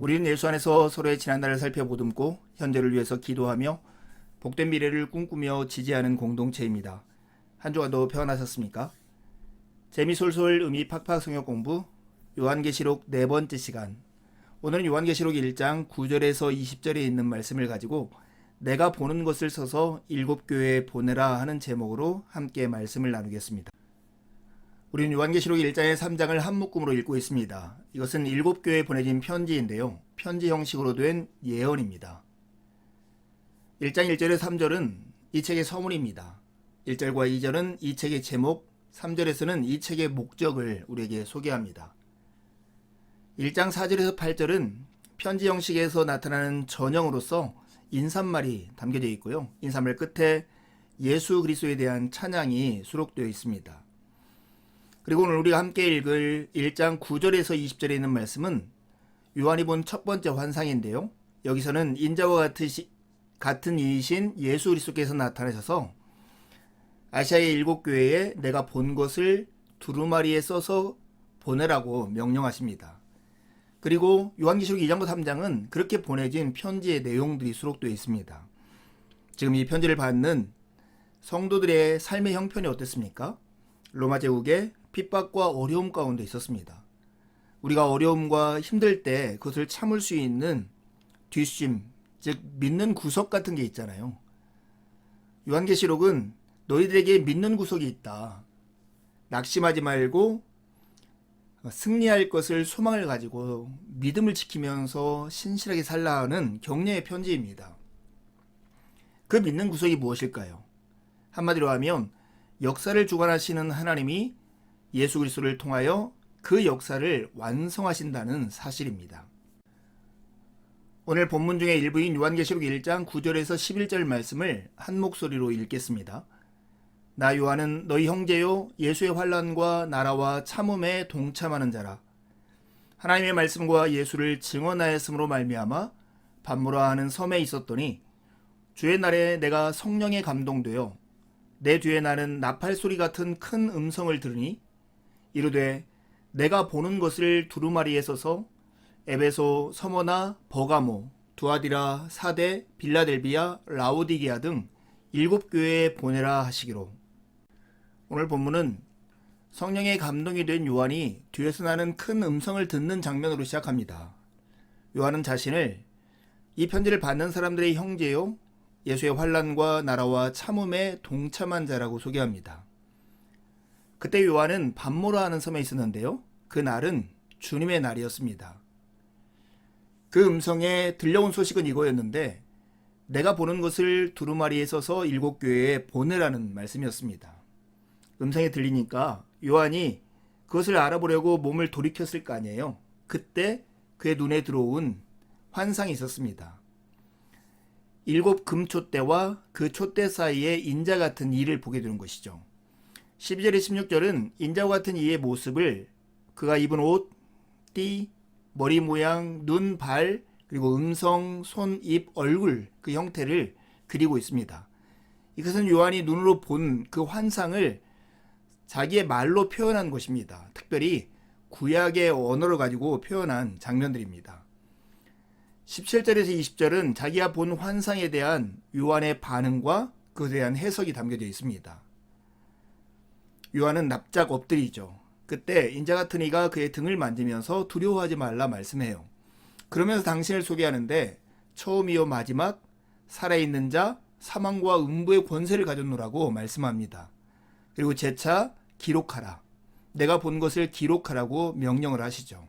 우리는 예수 안에서 서로의 지난날을 살펴보듬고 현재를 위해서 기도하며 복된 미래를 꿈꾸며 지지하는 공동체입니다. 한 주간도 평안하셨습니까? 재미솔솔 의미 팍팍 성역 공부 요한계시록 네 번째 시간 오늘은 요한계시록 1장 9절에서 20절에 있는 말씀을 가지고 내가 보는 것을 써서 일곱 교회에 보내라 하는 제목으로 함께 말씀을 나누겠습니다. 우리는 요한계시록 1장의 3장을 한 묶음으로 읽고 있습니다. 이것은 일곱 교회에 보내진 편지인데요. 편지 형식으로 된 예언입니다. 1장 1절에 3절은 이 책의 서문입니다. 1절과 2절은 이 책의 제목, 3절에서는 이 책의 목적을 우리에게 소개합니다. 1장 4절에서 8절은 편지 형식에서 나타나는 전형으로서 인사말이 담겨져 있고요. 인사말 끝에 예수 그리스도에 대한 찬양이 수록되어 있습니다. 그리고 오늘 우리가 함께 읽을 1장 9절에서 20절에 있는 말씀은 요한이 본 첫 번째 환상인데요. 여기서는 인자와 같으시, 같은 이이신 예수 그리스도께서 나타나셔서 아시아의 일곱 교회에 내가 본 것을 두루마리에 써서 보내라고 명령하십니다. 그리고 요한계시록 2장과 3장은 그렇게 보내진 편지의 내용들이 수록되어 있습니다. 지금 이 편지를 받는 성도들의 삶의 형편이 어땠습니까? 로마 제국의 핍박과 어려움 가운데 있었습니다. 우리가 어려움과 힘들 때 그것을 참을 수 있는 뒷심, 즉 믿는 구석 같은 게 있잖아요. 요한계시록은 너희들에게 믿는 구석이 있다. 낙심하지 말고 승리할 것을 소망을 가지고 믿음을 지키면서 신실하게 살라 하는 격려의 편지입니다. 그 믿는 구석이 무엇일까요? 한마디로 하면 역사를 주관하시는 하나님이 예수 그리스도를 통하여 그 역사를 완성하신다는 사실입니다. 오늘 본문 중의 일부인 요한계시록 1장 9절에서 11절 말씀을 한 목소리로 읽겠습니다. 나 요한은 너희 형제요 예수의 환란과 나라와 참음에 동참하는 자라. 하나님의 말씀과 예수를 증언하였으므로 말미암아 반모라 하는 섬에 있었더니 주의 날에 내가 성령에 감동되어 내 뒤에 나는 나팔 소리 같은 큰 음성을 들으니 이르되 내가 보는 것을 두루마리에 써서 에베소, 서머나, 버가모, 두아디라, 사데, 빌라델비아, 라오디게아 등 일곱 교회에 보내라 하시기로. 오늘 본문은 성령의 감동이 된 요한이 뒤에서 나는 큰 음성을 듣는 장면으로 시작합니다. 요한은 자신을 이 편지를 받는 사람들의 형제요, 예수의 환란과 나라와 참음에 동참한 자라고 소개합니다. 그때 요한은 반모라 하는 섬에 있었는데요. 그 날은 주님의 날이었습니다. 그 음성에 들려온 소식은 이거였는데 내가 보는 것을 두루마리에 써서 일곱 교회에 보내라는 말씀이었습니다. 음성이 들리니까 요한이 그것을 알아보려고 몸을 돌이켰을 거 아니에요. 그때 그의 눈에 들어온 환상이 있었습니다. 일곱 금촛대와 그 촛대 사이에 인자 같은 이를 보게 되는 것이죠. 12절에 16절은 인자와 같은 이의 모습을 그가 입은 옷, 띠, 머리 모양, 눈, 발, 그리고 음성, 손, 입, 얼굴 그 형태를 그리고 있습니다. 이것은 요한이 눈으로 본 그 환상을 자기의 말로 표현한 것입니다. 특별히 구약의 언어를 가지고 표현한 장면들입니다. 17절에서 20절은 자기가 본 환상에 대한 요한의 반응과 그에 대한 해석이 담겨져 있습니다. 요한은 납작 엎드리죠. 그때 인자 같은 이가 그의 등을 만지면서 두려워하지 말라 말씀해요. 그러면서 당신을 소개하는데 처음이요 마지막 살아있는 자 사망과 음부의 권세를 가졌노라고 말씀합니다. 그리고 재차 기록하라. 내가 본 것을 기록하라고 명령을 하시죠.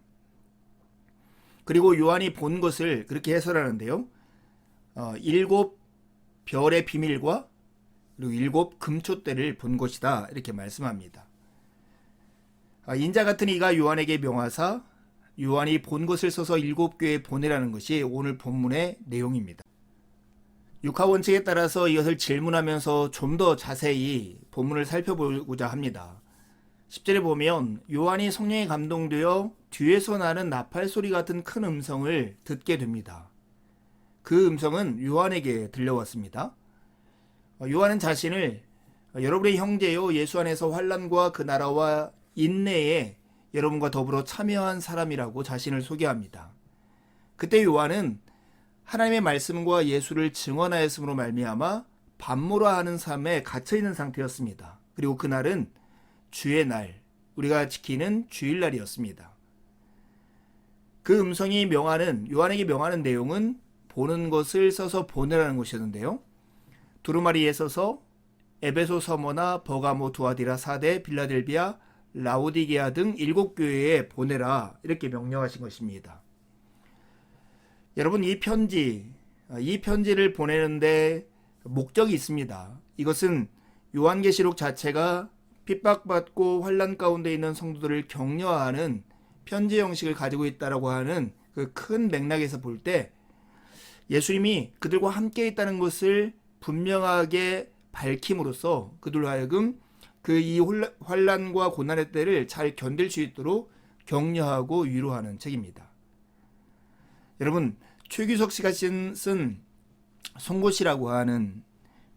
그리고 요한이 본 것을 그렇게 해설하는데요. 어, 일곱 별의 비밀과 그리고 일곱 금초대를 본 것이다 이렇게 말씀합니다. 아, 인자 같은 이가 요한에게 명하사 요한이 본 것을 써서 일곱 교회에 보내라는 것이 오늘 본문의 내용입니다. 육하 원칙에 따라서 이것을 질문하면서 좀 더 자세히 본문을 살펴보고자 합니다. 10절에 보면 요한이 성령에 감동되어 뒤에서 나는 나팔 소리 같은 큰 음성을 듣게 됩니다. 그 음성은 요한에게 들려왔습니다. 어, 요한은 자신을 여러분의 형제요 예수 안에서 환란과 그 나라와 인내에 여러분과 더불어 참여한 사람이라고 자신을 소개합니다. 그때 요한은 하나님의 말씀과 예수를 증언하였으므로 말미암아 반모라 하는 삶에 갇혀 있는 상태였습니다. 그리고 그날은 주의 날, 우리가 지키는 주일날이었습니다. 그 음성이 명하는 요한에게 명하는 내용은 보는 것을 써서 보내라는 것이었는데요. 두루마리에 써서 에베소 서머나 버가모 두아디라 사대 빌라델비아 라오디게아 등 일곱 교회에 보내라 이렇게 명령하신 것입니다. 여러분 이 편지 이 편지를 보내는데 목적이 있습니다. 이것은 요한계시록 자체가 핍박받고 환란 가운데 있는 성도들을 격려하는 편지 형식을 가지고 있다라고 하는 그 큰 맥락에서 볼 때 예수님이 그들과 함께 있다는 것을 분명하게 밝힘으로써 그들로 하여금 그 이 환란과 고난의 때를 잘 견딜 수 있도록 격려하고 위로하는 책입니다. 여러분 최규석 씨가 쓴, 쓴 송곳이라고 하는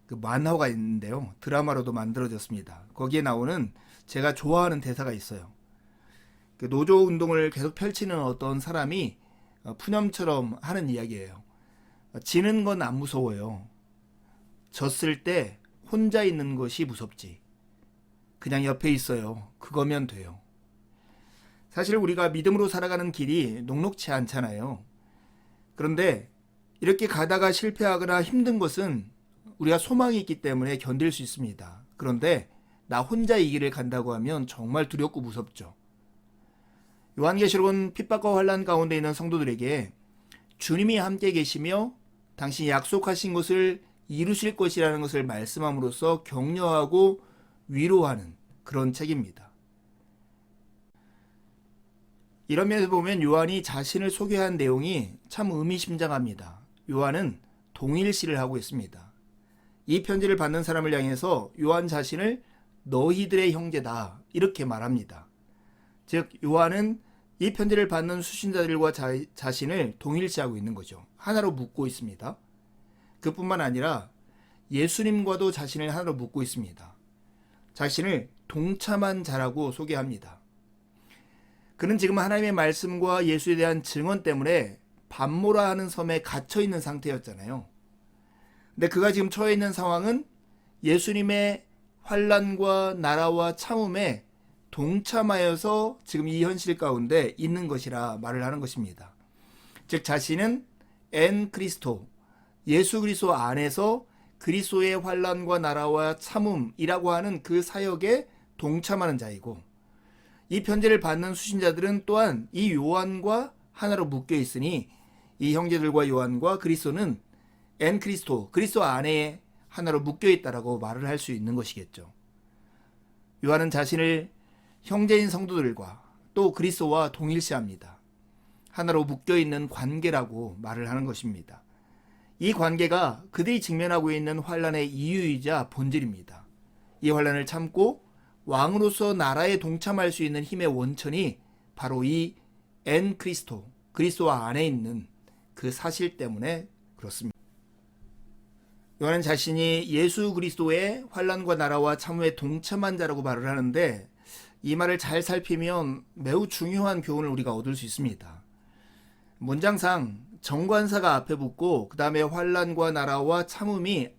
그 만화가 있는데요. 드라마로도 만들어졌습니다. 거기에 나오는 제가 좋아하는 대사가 있어요. 그 노조 운동을 계속 펼치는 어떤 사람이 어, 푸념처럼 하는 이야기예요. 지는 건 안 무서워요. 졌을 때 혼자 있는 것이 무섭지. 그냥 옆에 있어요. 그거면 돼요. 사실 우리가 믿음으로 살아가는 길이 녹록치 않잖아요. 그런데 이렇게 가다가 실패하거나 힘든 것은 우리가 소망이 있기 때문에 견딜 수 있습니다. 그런데 나 혼자 이 길을 간다고 하면 정말 두렵고 무섭죠. 요한계시록은 핍박과 환란 가운데 있는 성도들에게 주님이 함께 계시며 당신이 약속하신 것을 이루실 것이라는 것을 말씀함으로써 격려하고 위로하는 그런 책입니다. 이런 면에서 보면 요한이 자신을 소개한 내용이 참 의미심장합니다. 요한은 동일시를 하고 있습니다. 이 편지를 받는 사람을 향해서 요한 자신을 너희들의 형제다 이렇게 말합니다. 즉 요한은 이 편지를 받는 수신자들과 자, 자신을 동일시하고 있는 거죠. 하나로 묶고 있습니다. 그뿐만 아니라 예수님과도 자신을 하나로 묶고 있습니다. 자신을 동참한 자라고 소개합니다. 그는 지금 하나님의 말씀과 예수에 대한 증언 때문에 반모라 하는 섬에 갇혀 있는 상태였잖아요. 근데 그가 지금 처해 있는 상황은 예수님의 환란과 나라와 참음에 동참하여서 지금 이 현실 가운데 있는 것이라 말을 하는 것입니다. 즉 자신은 엔 크리스토 예수 그리스도 안에서 그리스도의 환란과 나라와 참음이라고 하는 그 사역에 동참하는 자이고 이 편지를 받는 수신자들은 또한 이 요한과 하나로 묶여 있으니 이 형제들과 요한과 그리스도는 엔 크리스토 그리스도 안에 하나로 묶여 있다라고 말을 할 수 있는 것이겠죠. 요한은 자신을 형제인 성도들과 또 그리스도와 동일시합니다. 하나로 묶여 있는 관계라고 말을 하는 것입니다. 이 관계가 그들이 직면하고 있는 환란의 이유이자 본질입니다. 이 환란을 참고 왕으로서 나라에 동참할 수 있는 힘의 원천이 바로 이 엔 크리스토, 그리스도 안에 있는 그 사실 때문에 그렇습니다. 요한은 자신이 예수 그리스도의 환란과 나라와 참후에 동참한 자라고 말을 하는데 이 말을 잘 살피면 매우 중요한 교훈을 우리가 얻을 수 있습니다. 문장상 정관사가 앞에 붙고 그 다음에 환란과 나라와 참음이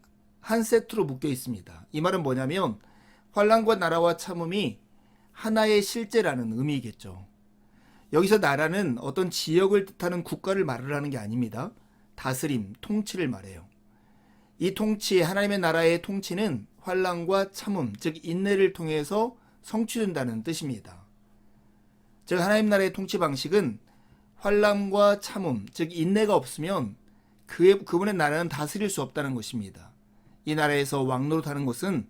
한 세트로 묶여 있습니다. 이 말은 뭐냐면 환란과 나라와 참음이 하나의 실제라는 의미겠죠. 여기서 나라는 어떤 지역을 뜻하는 국가를 말을 하는 게 아닙니다. 다스림, 통치를 말해요. 이 통치, 하나님의 나라의 통치는 환란과 참음, 즉 인내를 통해서 성취된다는 뜻입니다. 즉 하나님 나라의 통치 방식은 환란과 참음, 즉 인내가 없으면 그 그분의 나라는 다스릴 수 없다는 것입니다. 이 나라에서 왕노릇하는 것은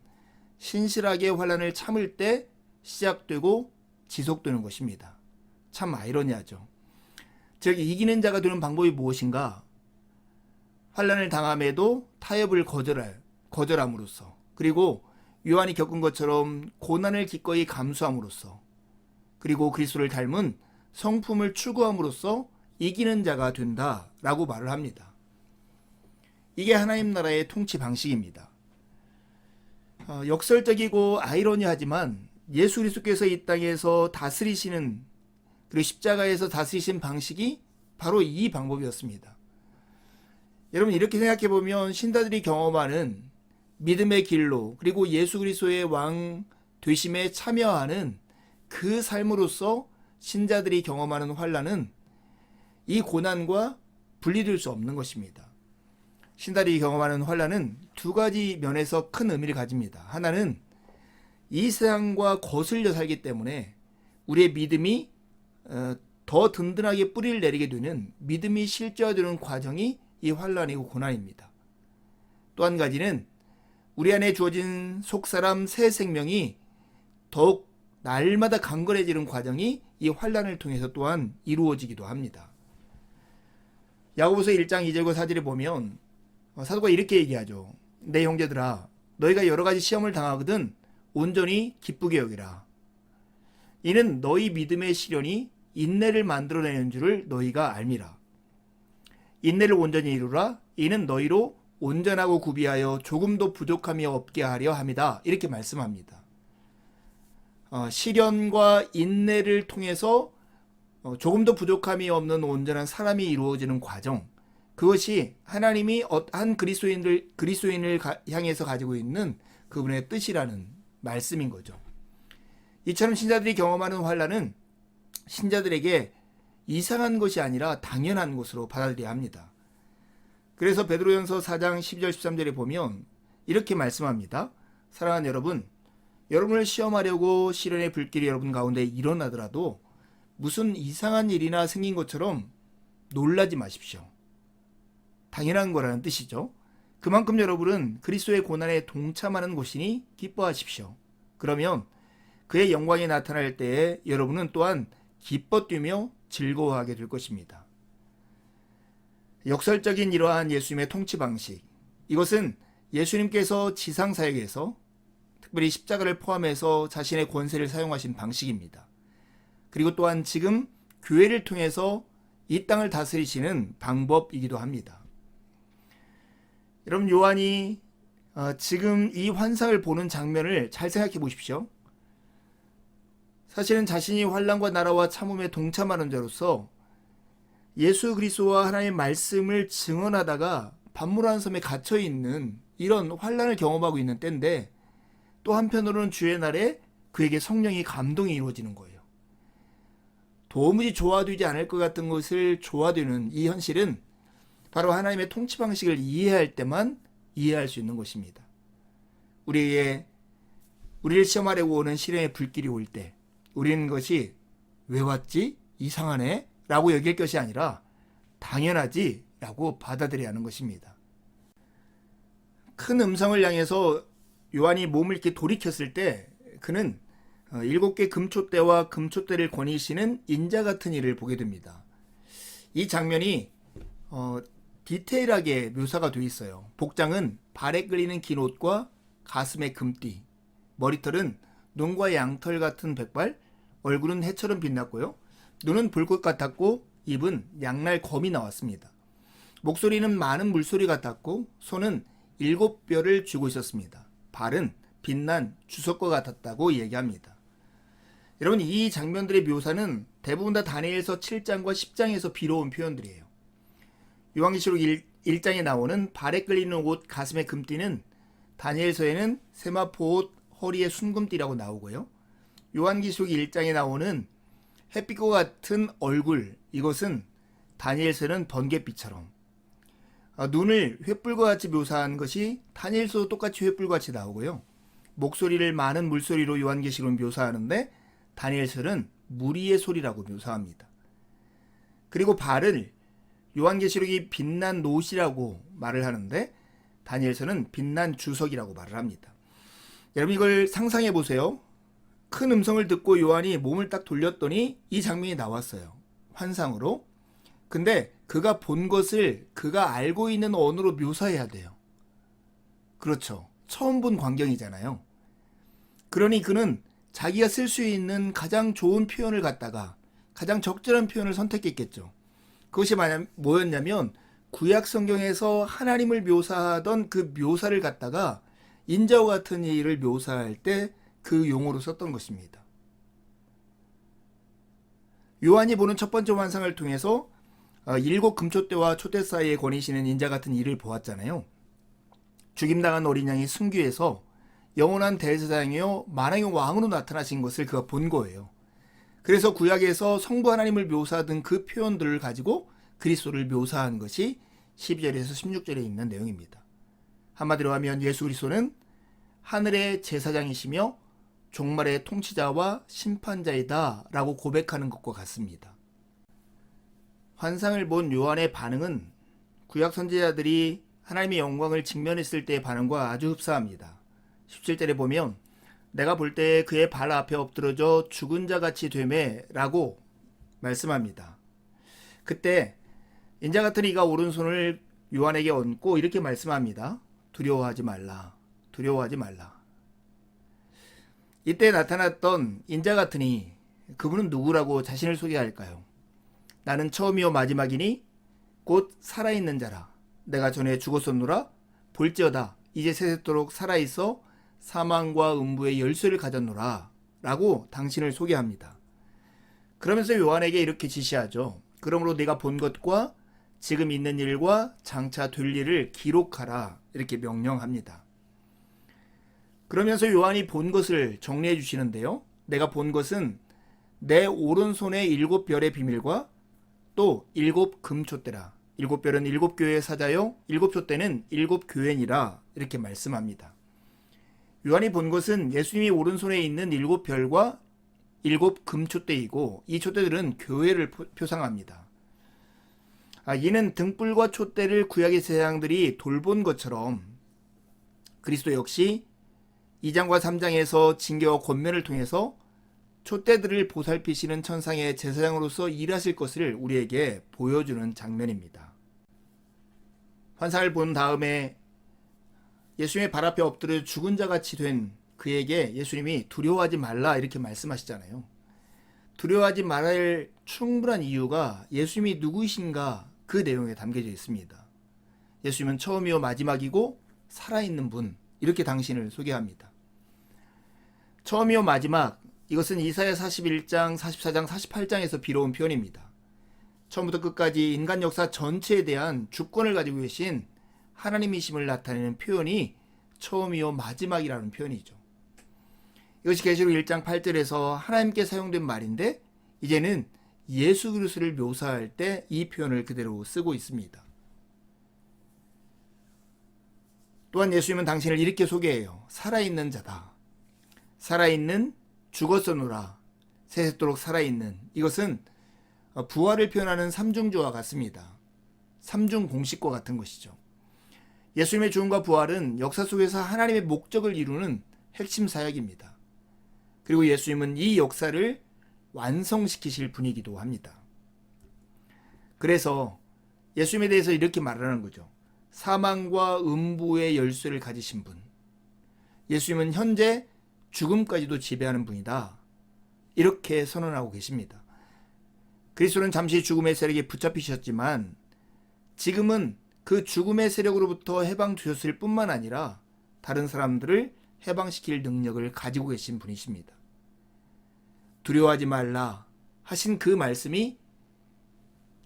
신실하게 환란을 참을 때 시작되고 지속되는 것입니다. 참 아이러니하죠. 즉 이기는 자가 되는 방법이 무엇인가? 환란을 당함에도 타협을 거절할 거절함으로써 그리고 요한이 겪은 것처럼 고난을 기꺼이 감수함으로써 그리고 그리스도를 닮은 성품을 추구함으로써 이기는 자가 된다라고 말을 합니다. 이게 하나님 나라의 통치 방식입니다. 어, 역설적이고 아이러니하지만 예수 그리스도께서 이 땅에서 다스리시는 그리고 십자가에서 다스리신 방식이 바로 이 방법이었습니다. 여러분 이렇게 생각해 보면 신자들이 경험하는 믿음의 길로 그리고 예수 그리스도의 왕 되심에 참여하는 그 삶으로서 신자들이 경험하는 환란은 이 고난과 분리될 수 없는 것입니다. 신자들이 경험하는 환란은 두 가지 면에서 큰 의미를 가집니다. 하나는 이 세상과 거슬려 살기 때문에 우리의 믿음이 어, 더 든든하게 뿌리를 내리게 되는 믿음이 실제화되는 과정이 이 환란이고 고난입니다. 또 한 가지는 우리 안에 주어진 속사람 새 생명이 더욱 날마다 강건해지는 과정이 이 환란을 통해서 또한 이루어지기도 합니다. 야고보서 1장 2절과 4절에 보면 어, 사도가 이렇게 얘기하죠. 내 형제들아 너희가 여러 가지 시험을 당하거든 온전히 기쁘게 여기라. 이는 너희 믿음의 시련이 인내를 만들어내는 줄을 너희가 알미라. 인내를 온전히 이루라. 이는 너희로 온전하고 구비하여 조금도 부족함이 없게 하려 함이다. 이렇게 말씀합니다. 어, 시련과 인내를 통해서 어, 조금도 부족함이 없는 온전한 사람이 이루어지는 과정. 그것이 하나님이 어- 한 그리스도인들 그리스도인을 가- 향해서 가지고 있는 그분의 뜻이라는 말씀인 거죠. 이처럼 신자들이 경험하는 환란은 신자들에게 이상한 것이 아니라 당연한 것으로 받아들여야 합니다. 그래서 베드로전서 4장 12절 13절에 보면 이렇게 말씀합니다. 사랑하는 여러분, 여러분을 시험하려고 시련의 불길이 여러분 가운데 일어나더라도 무슨 이상한 일이나 생긴 것처럼 놀라지 마십시오. 당연한 거라는 뜻이죠. 그만큼 여러분은 그리스도의 고난에 동참하는 것이니 기뻐하십시오. 그러면 그의 영광이 나타날 때에 여러분은 또한 기뻐 뛰며 즐거워하게 될 것입니다. 역설적인 이러한 예수님의 통치 방식. 이것은 예수님께서 지상 사역에서 특별히 십자가를 포함해서 자신의 권세를 사용하신 방식입니다. 그리고 또한 지금 교회를 통해서 이 땅을 다스리시는 방법이기도 합니다. 여러분 요한이 어, 지금 이 환상을 보는 장면을 잘 생각해 보십시오. 사실은 자신이 환란과 나라와 참음에 동참하는 자로서 예수 그리스도와 하나님의 말씀을 증언하다가 반물한 섬에 갇혀 있는 이런 환란을 경험하고 있는 때인데 또 한편으로는 주의 날에 그에게 성령이 감동이 이루어지는 거예요. 도무지 조화되지 않을 것 같은 것을 조화되는 이 현실은 바로 하나님의 통치 방식을 이해할 때만 이해할 수 있는 것입니다. 우리의 우리를 시험하려고 오는 시련의 불길이 올 때 우리는 것이 왜 왔지? 이상하네? 라고 여길 것이 아니라 당연하지? 라고 받아들여야 하는 것입니다. 큰 음성을 향해서 요한이 몸을 이렇게 돌이켰을 때 그는 어, 일곱 개 금초대와 금초대를 거니시는 인자 같은 일을 보게 됩니다. 이 장면이 어, 디테일하게 묘사가 되어 있어요. 복장은 발에 끌리는 긴 옷과 가슴에 금띠, 머리털은 눈과 양털 같은 백발, 얼굴은 해처럼 빛났고요. 눈은 불꽃 같았고 입은 양날 검이 나왔습니다. 목소리는 많은 물소리 같았고 손은 일곱 뼈를 쥐고 있었습니다. 발은 빛난 주석과 같았다고 얘기합니다. 여러분 이 장면들의 묘사는 대부분 다 다니엘서 7장과 10장에서 비로운 표현들이에요. 요한계시록 1, 장에 나오는 발에 끌리는 옷 가슴에 금띠는 다니엘서에는 세마포 옷 허리에 순금띠라고 나오고요. 요한계시록 1장에 나오는 햇빛과 같은 얼굴 이것은 다니엘서는 번갯빛처럼 아, 눈을 횃불과 같이 묘사한 것이 다니엘서도 똑같이 횃불과 같이 나오고요. 목소리를 많은 물소리로 요한계시록 묘사하는데 다니엘서는 무리의 소리라고 묘사합니다. 그리고 발을 요한계시록이 빛난 노시라고 말을 하는데 다니엘서는 빛난 주석이라고 말을 합니다. 여러분 이걸 상상해 보세요. 큰 음성을 듣고 요한이 몸을 딱 돌렸더니 이 장면이 나왔어요. 환상으로. 근데 그가 본 것을 그가 알고 있는 언어로 묘사해야 돼요. 그렇죠. 처음 본 광경이잖아요. 그러니 그는 자기가 쓸 수 있는 가장 좋은 표현을 갖다가 가장 적절한 표현을 선택했겠죠. 그것이 만약 뭐였냐면 구약 성경에서 하나님을 묘사하던 그 묘사를 갖다가 인자와 같은 일을 묘사할 때 그 용어로 썼던 것입니다. 요한이 보는 첫 번째 환상을 통해서 어, 일곱 금초대와 초대 사이에 거니시는 인자 같은 일을 보았잖아요. 죽임당한 어린 양이 순교해서 영원한 대제사장이요 만왕의 왕으로 나타나신 것을 그가 본 거예요. 그래서 구약에서 성부 하나님을 묘사하던 그 표현들을 가지고 그리스도를 묘사한 것이 12절에서 16절에 있는 내용입니다. 한마디로 하면 예수 그리스도는 하늘의 제사장이시며 종말의 통치자와 심판자이다 라고 고백하는 것과 같습니다. 환상을 본 요한의 반응은 구약 선지자들이 하나님의 영광을 직면했을 때의 반응과 아주 흡사합니다. 17절에 보면 내가 볼 때 그의 발 앞에 엎드러져 죽은 자 같이 되매 라고 말씀합니다. 그때 인자 같은 이가 오른손을 요한에게 얹고 이렇게 말씀합니다. 두려워하지 말라. 두려워하지 말라. 이때 나타났던 인자 같으니 그분은 누구라고 자신을 소개할까요? 나는 처음이요 마지막이니 곧 살아있는 자라. 내가 전에 죽었었노라. 볼지어다. 이제 세세토록 살아있어 사망과 음부의 열쇠를 가졌노라. 라고 당신을 소개합니다. 그러면서 요한에게 이렇게 지시하죠. 그러므로 네가 본 것과 지금 있는 일과 장차 될 일을 기록하라. 이렇게 명령합니다. 그러면서 요한이 본 것을 정리해 주시는데요. 내가 본 것은 내 오른손의 일곱 별의 비밀과 또 일곱 금초대라. 일곱 별은 일곱 교회의 사자요. 일곱 촛대는 일곱 교회니라. 이렇게 말씀합니다. 요한이 본 것은 예수님이 오른손에 있는 일곱 별과 일곱 금초대이고 이 촛대들은 교회를 표상합니다. 아, 이는 등불과 촛대를 구약의 제사장들이 돌본 것처럼 그리스도 역시 2장과 3장에서 징계와 권면을 통해서 촛대들을 보살피시는 천상의 제사장으로서 일하실 것을 우리에게 보여주는 장면입니다. 환상을 본 다음에 예수님의 발 앞에 엎드려 죽은 자 같이 된 그에게 예수님이 두려워하지 말라 이렇게 말씀하시잖아요. 두려워하지 말아야 충분한 이유가 예수님이 누구이신가 그 내용에 담겨져 있습니다. 예수님은 처음이요 마지막이고 살아있는 분 이렇게 당신을 소개합니다. 처음이요 마지막 이것은 이사야 41장, 44장, 48장에서 빌어온 표현입니다. 처음부터 끝까지 인간 역사 전체에 대한 주권을 가지고 계신 하나님이심을 나타내는 표현이 처음이요 마지막이라는 표현이죠. 이것이 계시록 1장 8절에서 하나님께 사용된 말인데 이제는 예수 그리스도를 묘사할 때 이 표현을 그대로 쓰고 있습니다. 또한 예수님은 당신을 이렇게 소개해요. 살아있는 자다. 살아있는 죽었었노라. 세세토록 살아있는. 이것은 부활을 표현하는 삼중조와 같습니다. 삼중 공식과 같은 것이죠. 예수님의 죽음과 부활은 역사 속에서 하나님의 목적을 이루는 핵심 사역입니다. 그리고 예수님은 이 역사를 완성시키실 분이기도 합니다. 그래서 예수님에 대해서 이렇게 말하는 거죠. 사망과 음부의 열쇠를 가지신 분. 예수님은 현재 죽음까지도 지배하는 분이다. 이렇게 선언하고 계십니다. 그리스도는 잠시 죽음의 세력에 붙잡히셨지만 지금은 그 죽음의 세력으로부터 해방되셨을 뿐만 아니라 다른 사람들을 해방시킬 능력을 가지고 계신 분이십니다. 두려워하지 말라 하신 그 말씀이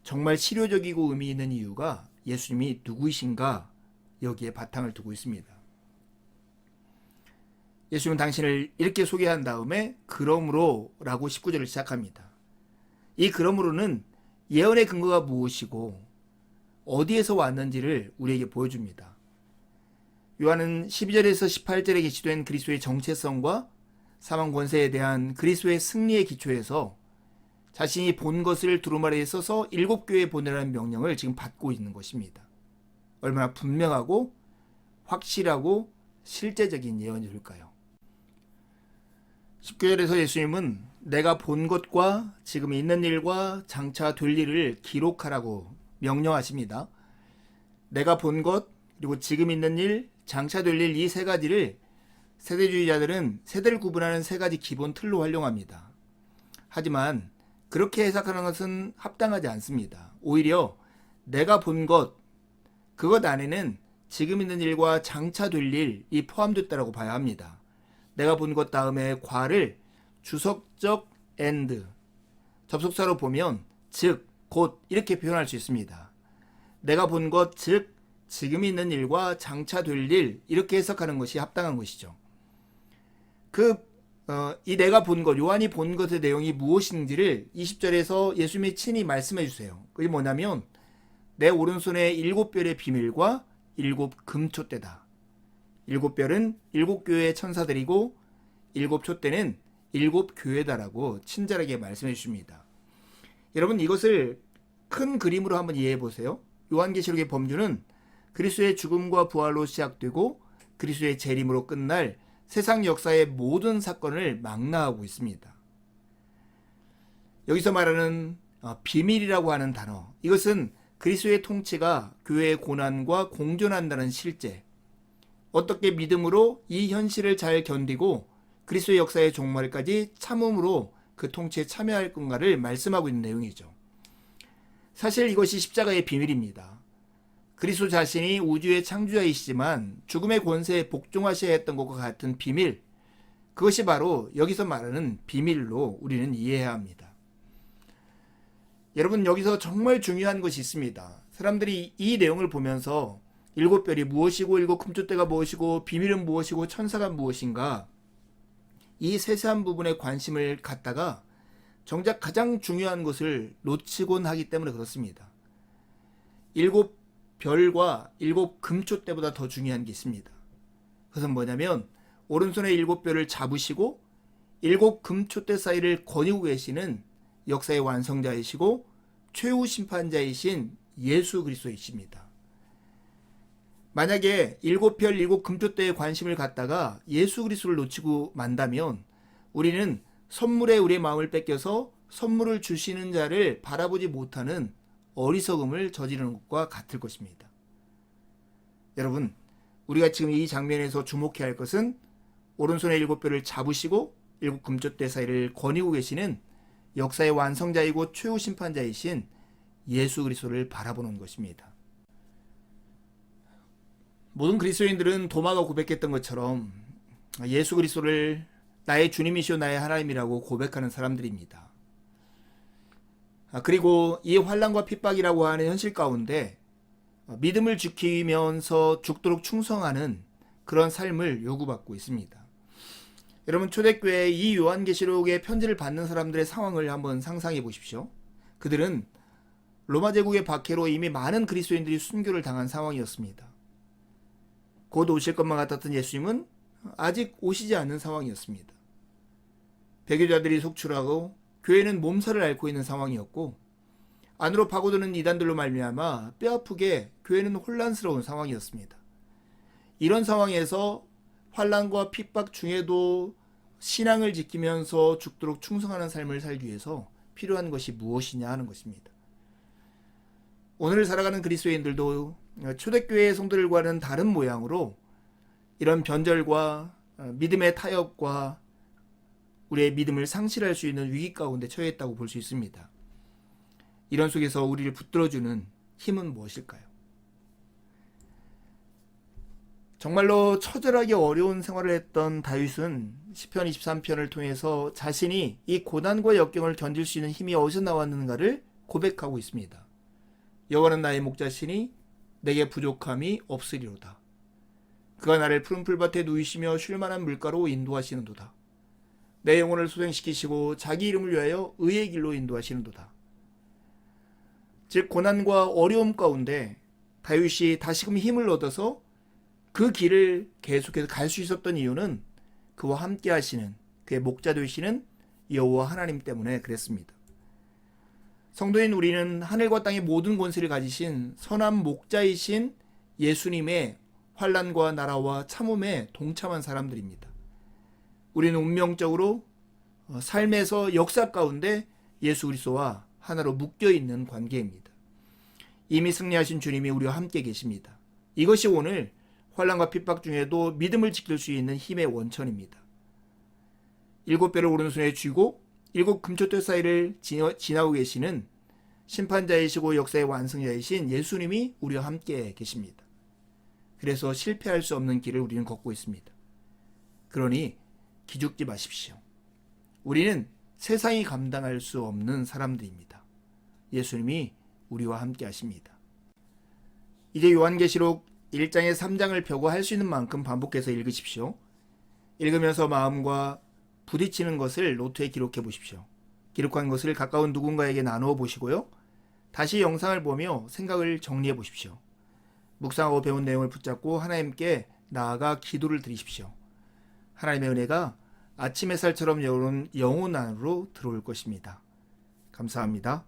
정말 실효적이고 의미 있는 이유가 예수님이 누구이신가 여기에 바탕을 두고 있습니다. 예수님은 당신을 이렇게 소개한 다음에 그러므로 라고 19절을 시작합니다. 이 그러므로는 예언의 근거가 무엇이고 어디에서 왔는지를 우리에게 보여줍니다. 요한은 12절에서 18절에 게시된 그리스도의 정체성과 사망 권세에 대한 그리스도의 승리의 기초에서 자신이 본 것을 두루마리에 써서 일곱 교회에 보내라는 명령을 지금 받고 있는 것입니다. 얼마나 분명하고 확실하고 실제적인 예언일까요? 19절에서 예수님은 내가 본 것과 지금 있는 일과 장차 될 일을 기록하라고 명령하십니다. 내가 본 것, 그리고 지금 있는 일, 장차 될 일 이 세 가지를 세대주의자들은 세대를 구분하는 세 가지 기본 틀로 활용합니다. 하지만 그렇게 해석하는 것은 합당하지 않습니다. 오히려 내가 본 것, 그것 안에는 지금 있는 일과 장차 될 일이 포함됐다라고 봐야 합니다. 내가 본 것 다음에 과를 주석적 and 접속사로 보면 즉, 곧 이렇게 표현할 수 있습니다. 내가 본 것, 즉 지금 있는 일과 장차 될 일 이렇게 해석하는 것이 합당한 것이죠. 그 어, 이 내가 본 것, 요한이 본 것의 내용이 무엇인지를 20절에서 예수님이 친히 말씀해 주세요. 그게 뭐냐면 내 오른손에 일곱 별의 비밀과 일곱 금촛대다. 일곱 별은 일곱 교회의 천사들이고 일곱 촛대는 일곱 교회다라고 친절하게 말씀해 주십니다. 여러분 이것을 큰 그림으로 한번 이해해 보세요. 요한계시록의 범주는 그리스도의 죽음과 부활로 시작되고 그리스도의 재림으로 끝날 세상 역사의 모든 사건을 망라하고 있습니다. 여기서 말하는 어, 비밀이라고 하는 단어, 이것은 그리스도의 통치가 교회의 고난과 공존한다는 실제, 어떻게 믿음으로 이 현실을 잘 견디고 그리스도의 역사의 종말까지 참음으로 그 통치에 참여할 건가를 말씀하고 있는 내용이죠. 사실 이것이 십자가의 비밀입니다. 그리스도 자신이 우주의 창조자이시지만 죽음의 권세에 복종하셔야 했던 것과 같은 비밀, 그것이 바로 여기서 말하는 비밀로 우리는 이해해야 합니다. 여러분, 여기서 정말 중요한 것이 있습니다. 사람들이 이 내용을 보면서 일곱 별이 무엇이고 일곱 금쪽대가 무엇이고 비밀은 무엇이고 천사가 무엇인가 이 세세한 부분에 관심을 갖다가 정작 가장 중요한 것을 놓치곤 하기 때문에 그렇습니다. 일곱 별과 일곱 금초대보다 더 중요한 게 있습니다. 그것은 뭐냐면 오른손에 일곱 별을 잡으시고 일곱 금초대 사이를 거니고 계시는 역사의 완성자이시고 최후 심판자이신 예수 그리스도이십니다. 만약에 일곱 별 일곱 금초대에 관심을 갖다가 예수 그리스도를 놓치고 만다면 우리는 선물에 우리의 마음을 뺏겨서 선물을 주시는 자를 바라보지 못하는 어리석음을 저지르는 것과 같을 것입니다. 여러분, 우리가 지금 이 장면에서 주목해야 할 것은 오른손에 일곱 뼈를 잡으시고 일곱 금쪽대 사이를 거니고 계시는 역사의 완성자이고 최후 심판자이신 예수 그리스도를 바라보는 것입니다. 모든 그리스도인들은 도마가 고백했던 것처럼 예수 그리스도를 나의 주님이시오 나의 하나님이라고 고백하는 사람들입니다. 아, 그리고 이 환란과 핍박이라고 하는 현실 가운데 믿음을 지키면서 죽도록 충성하는 그런 삶을 요구받고 있습니다. 여러분 초대교회 이 요한계시록의 편지를 받는 사람들의 상황을 한번 상상해 보십시오. 그들은 로마 제국의 박해로 이미 많은 그리스도인들이 순교를 당한 상황이었습니다. 곧 오실 것만 같았던 예수님은 아직 오시지 않는 상황이었습니다. 배교자들이 속출하고 교회는 몸살을 앓고 있는 상황이었고 안으로 파고드는 이단들로 말미암아 뼈아프게 교회는 혼란스러운 상황이었습니다. 이런 상황에서 환란과 핍박 중에도 신앙을 지키면서 죽도록 충성하는 삶을 살기 위해서 필요한 것이 무엇이냐 하는 것입니다. 오늘 살아가는 그리스도인들도 초대교회의 성도들과는 다른 모양으로 이런 변절과 믿음의 타협과 우리의 믿음을 상실할 수 있는 위기 가운데 처했다고 볼 수 있습니다. 이런 속에서 우리를 붙들어주는 힘은 무엇일까요? 정말로 처절하게 어려운 생활을 했던 다윗은 시편 23편을 통해서 자신이 이 고난과 역경을 견딜 수 있는 힘이 어디서 나왔는가를 고백하고 있습니다. 여호와는 나의 목자시니 내게 부족함이 없으리로다. 그가 나를 푸른 풀밭에 누이시며 쉴만한 물가로 인도하시는도다. 내 영혼을 소생시키시고 자기 이름을 위하여 의의 길로 인도하시는도다. 즉 고난과 어려움 가운데 다윗이 다시금 힘을 얻어서 그 길을 계속해서 갈 수 있었던 이유는 그와 함께 하시는 그의 목자 되시는 여호와 하나님 때문에 그랬습니다. 성도인 우리는 하늘과 땅의 모든 권세를 가지신 선한 목자이신 예수님의 환란과 나라와 참음에 동참한 사람들입니다. 우리는 운명적으로 어, 삶에서 역사 가운데 예수 그리스도와 하나로 묶여 있는 관계입니다. 이미 승리하신 주님이 우리와 함께 계십니다. 이것이 오늘 환란과 핍박 중에도 믿음을 지킬 수 있는 힘의 원천입니다. 일곱 배를 오른손에 쥐고 일곱 금초대 사이를 지나고 계시는 심판자이시고 역사의 완성자이신 예수님이 우리와 함께 계십니다. 그래서 실패할 수 없는 길을 우리는 걷고 있습니다. 그러니 기죽지 마십시오. 우리는 세상이 감당할 수 없는 사람들입니다. 예수님이 우리와 함께 하십니다. 이제 요한계시록 1장에 3장을 펴고 할 수 있는 만큼 반복해서 읽으십시오. 읽으면서 마음과 부딪히는 것을 노트에 기록해 보십시오. 기록한 것을 가까운 누군가에게 나누어 보시고요. 다시 영상을 보며 생각을 정리해 보십시오. 묵상하고 배운 내용을 붙잡고 하나님께 나아가 기도를 드리십시오. 하나님의 은혜가 아침 햇살처럼 여는 영혼 안으로 들어올 것입니다. 감사합니다.